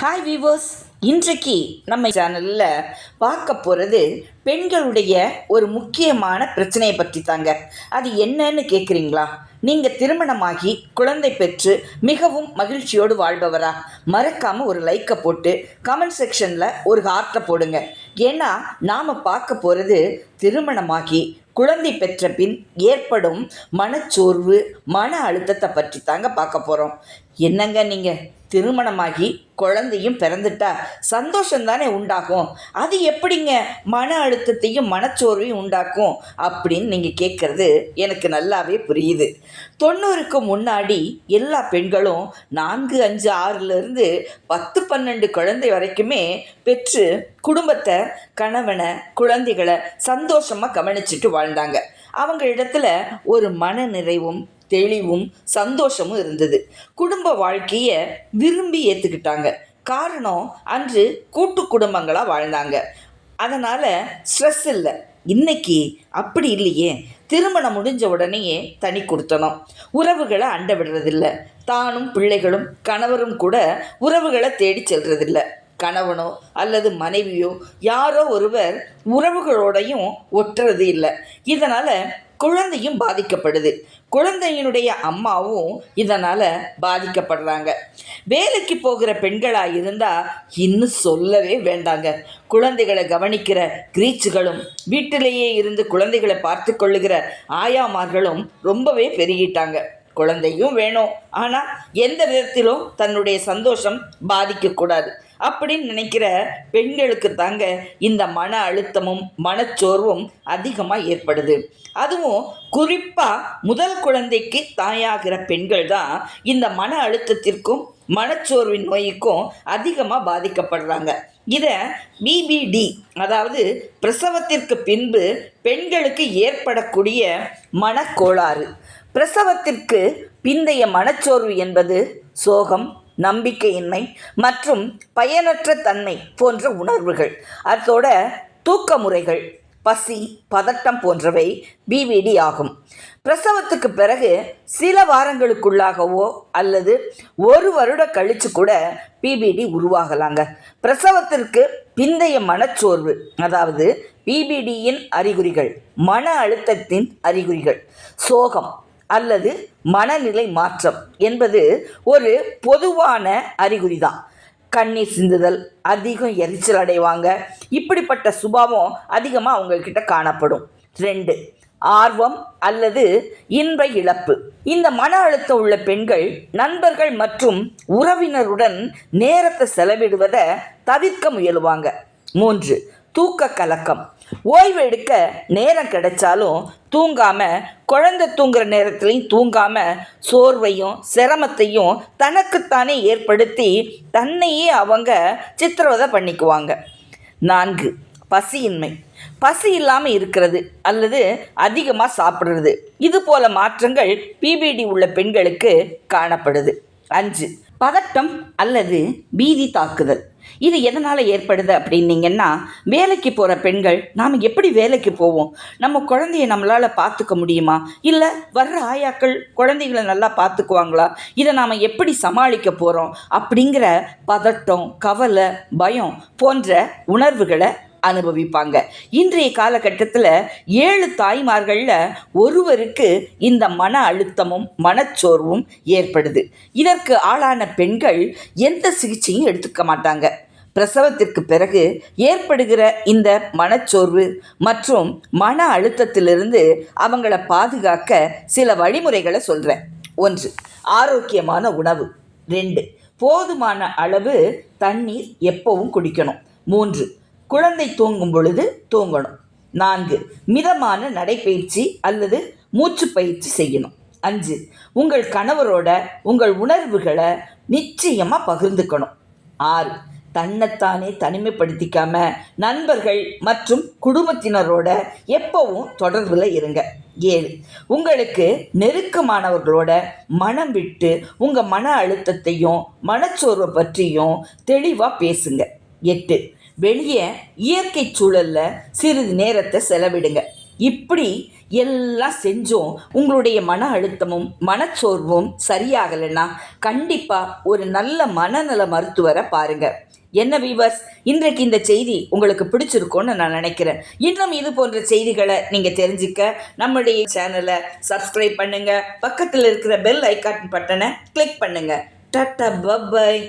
Hi viewers இன்றைக்கு நம்ம சேனலில் பார்க்க போகிறது பெண்களுடைய ஒரு முக்கியமான பிரச்சனையை பற்றி தாங்க அது என்னன்னு கேட்குறீங்களா நீங்கள் திருமணமாகி குழந்தை பெற்று மிகவும் மகிழ்ச்சியோடு வாழ்பவரா? மறக்காமல் ஒரு லைக்கை போட்டு கமெண்ட் செக்ஷனில் ஒரு ஹார்ட்டை போடுங்க. ஏன்னா நாம் பார்க்க போகிறது திருமணமாகி குழந்தை பெற்ற பின் ஏற்படும் மனச்சோர்வு மன அழுத்தத்தை பற்றி தாங்க பார்க்க போகிறோம் என்னங்க நீங்கள் திருமணமாகி குழந்தையும் பிறந்துட்டா சந்தோஷம் தானே உண்டாகும்? அது எப்படிங்க மன அழுத்தத்தையும் மனச்சோர்வையும் உண்டாக்கும் அப்படின்னு நீங்கள் கேட்குறது எனக்கு நல்லாவே புரியுது. தொண்ணூறுக்கு முன்னாடி எல்லா பெண்களும் நான்கு அஞ்சு ஆறுலேருந்து பத்து பன்னெண்டு குழந்தை வரைக்குமே பெற்று குடும்பத்தை கணவனை குழந்தைகளை சந்தோஷமாக கவனிச்சிட்டு வாழ்ந்தாங்க. அவங்க இடத்துல ஒரு மன நிறைவும் தெளிவும் சந்தோஷமும் இருந்தது. குடும்ப வாழ்க்கையை விரும்பி ஏற்றுக்கிட்டாங்க காரணம் அன்று கூட்டு குடும்பங்களாக வாழ்ந்தாங்க. அதனால் ஸ்ட்ரெஸ் இல்லை. இன்னைக்கு அப்படி இல்லையே. திருமணம் முடிஞ்ச உடனேயே தனி கொடுத்தணும். உறவுகளை அண்ட விடுறதில்ல. தானும் பிள்ளைகளும் கணவரும் கூட உறவுகளை தேடி செல்றதில்லை. கணவனோ அல்லது மனைவியோ யாரோ ஒருவர் உறவுகளோடையும் ஒட்டுறது இல்லை. இதனால் குழந்தையும் பாதிக்கப்படுது. குழந்தையினுடைய அம்மாவும் இதனால் பாதிக்கப்படுறாங்க. வேலைக்கு போகிற பெண்களாக இருந்தால் இன்னும் சொல்லவே வேண்டாங்க. குழந்தைகளை கவனிக்கிற கிரீச்சுகளும் வீட்டிலேயே இருந்து குழந்தைகளை பார்த்து கொள்ளுகிற ஆயாமார்களும் ரொம்பவே பெருகிட்டாங்க. குழந்தையும் வேணும். ஆனால் எந்த விதத்திலும் தன்னுடைய சந்தோஷம் பாதிக்கக்கூடாது. அப்படின்னு நினைக்கிற பெண்களுக்கு தாங்க இந்த மன அழுத்தமும் மனச்சோர்வும் அதிகமாக ஏற்படுது. அதுவும் குறிப்பாக முதல் குழந்தைக்கு தாயாகிற பெண்கள் தான் இந்த மன அழுத்தத்திற்கும் மனச்சோர்வின் நோய்க்கும் அதிகமாக பாதிக்கப்படுறாங்க. இதை பிபிடி அதாவது பிரசவத்திற்கு பின்பு பெண்களுக்கு ஏற்படக்கூடிய மனக்கோளாறு. பிரசவத்திற்கு பிந்தைய மனச்சோர்வு என்பது சோகம் நம்பிக்கையின்மை மற்றும் பயனற்ற தன்மை போன்ற உணர்வுகள். அதோட தூக்க முறைகள் பசி பதட்டம் போன்றவை பிவிடி ஆகும். பிரசவத்துக்கு பிறகு சில வாரங்களுக்குள்ளாகவோ அல்லது ஒரு வருட கழித்து கூட பிபிடி உருவாகலாங்க. பிரசவத்திற்கு பிந்தைய மனச்சோர்வு அதாவது பிபிடியின் அறிகுறிகள் மன அழுத்தத்தின் அறிகுறிகள் சோகம் அல்லது மனநிலை மாற்றம் என்பது ஒரு பொதுவான அறிகுறி தான் கண்ணீர் சிந்துதல் அதிகம் எரிச்சல் அடைவாங்க. இப்படிப்பட்ட சுபாவம் அதிகமாக அவங்கக்கிட்ட காணப்படும். ரெண்டு ஆர்வம் அல்லது இன்ப இழப்பு. இந்த மன அழுத்தம் உள்ள பெண்கள் நண்பர்கள் மற்றும் உறவினருடன் நேரத்தை செலவிடுவதை தவிர்க்க முயலுவாங்க. மூன்று தூக்க கலக்கம். ஓய்வு எடுக்க நேரம் கிடைச்சாலும் தூங்காமல் குழந்தை தூங்குற நேரத்துலையும் தூங்காமல் சோர்வையும் சிரமத்தையும் தனக்குத்தானே ஏற்படுத்தி தன்னையே அவங்க சித்திரவதை பண்ணிக்குவாங்க. நான்கு பசியின்மை. பசி இல்லாமல் இருக்கிறது அல்லது அதிகமாக சாப்பிட்றது. இது போல மாற்றங்கள் பிபிடி உள்ள பெண்களுக்கு காணப்படுது. அஞ்சு பதட்டம் அல்லது பீதி தாக்குதல். இது எதனால் ஏற்படுது அப்படின்னீங்கன்னா வேலைக்கு போகிற பெண்கள் நாம் எப்படி வேலைக்கு போவோம்? நம்ம குழந்தைய நம்மளால் பார்த்துக்க முடியுமா? இல்லை வர்ற ஆயாக்கள் குழந்தைகளை நல்லா பார்த்துக்குவாங்களா? இதை நாம் எப்படி சமாளிக்க போகிறோம் அப்படிங்கிற பதட்டம் கவலை பயம் போன்ற உணர்வுகளை அனுபவிப்பாங்க. இன்றைய காலகட்டத்தில் ஏழு தாய்மார்களில் ஒருவருக்கு இந்த மன அழுத்தமும் மனச்சோர்வும் ஏற்படுது. இதற்கு ஆளான பெண்கள் எந்த சிகிச்சையும் எடுத்துக்க மாட்டாங்க. பிரசவத்திற்கு பிறகு ஏற்படுகிற இந்த மனச்சோர்வு மற்றும் மன அழுத்தத்திலிருந்து அவங்கள பாதுகாக்க சில வழிமுறைகளை சொல்கிறேன் ஒன்று ஆரோக்கியமான உணவு. ரெண்டு போதுமான அளவு தண்ணீர் எப்பவும் குடிக்கணும். மூன்று குழந்தை தூங்கும் பொழுது தூங்கணும். நான்கு மிதமான நடைப்பயிற்சி அல்லது மூச்சு பயிற்சி செய்யணும். அஞ்சு உங்கள் கணவரோட உங்கள் உணர்வுகளை நிச்சயமாக பகிர்ந்துக்கணும். ஆறு தன்னைத்தானே தனிமைப்படுத்திக்காம நண்பர்கள் மற்றும் குடும்பத்தினரோட எப்பவும் தொடர்பில் இருங்க. ஏழு உங்களுக்கு நெருக்கமானவர்களோட மனம் விட்டு உங்கள் மன அழுத்தத்தையும் மனச்சோர்வை பற்றியும் தெளிவாக பேசுங்க. எட்டு வெளியே இயற்கை சூழலில் சிறிது நேரத்தை செலவிடுங்க. இப்படி எல்லாம் செஞ்சும் உங்களுடைய மன அழுத்தமும் மனச்சோர்வும் சரியாகலைன்னா கண்டிப்பாக ஒரு நல்ல மனநல மருத்துவரை பாருங்கள் என்ன வீவர்ஸ் இன்றைக்கு இந்த செய்தி உங்களுக்கு பிடிச்சிருக்கும்னு நான் நினைக்கிறேன். இன்னும் இது போன்ற செய்திகளை நீங்கள் தெரிஞ்சுக்க நம்முடைய சேனலை சப்ஸ்கிரைப் பண்ணுங்கள் பக்கத்தில் இருக்கிற பெல் ஐக்கான் பட்டனை கிளிக் பண்ணுங்கள் டாட்டா பப்பாய்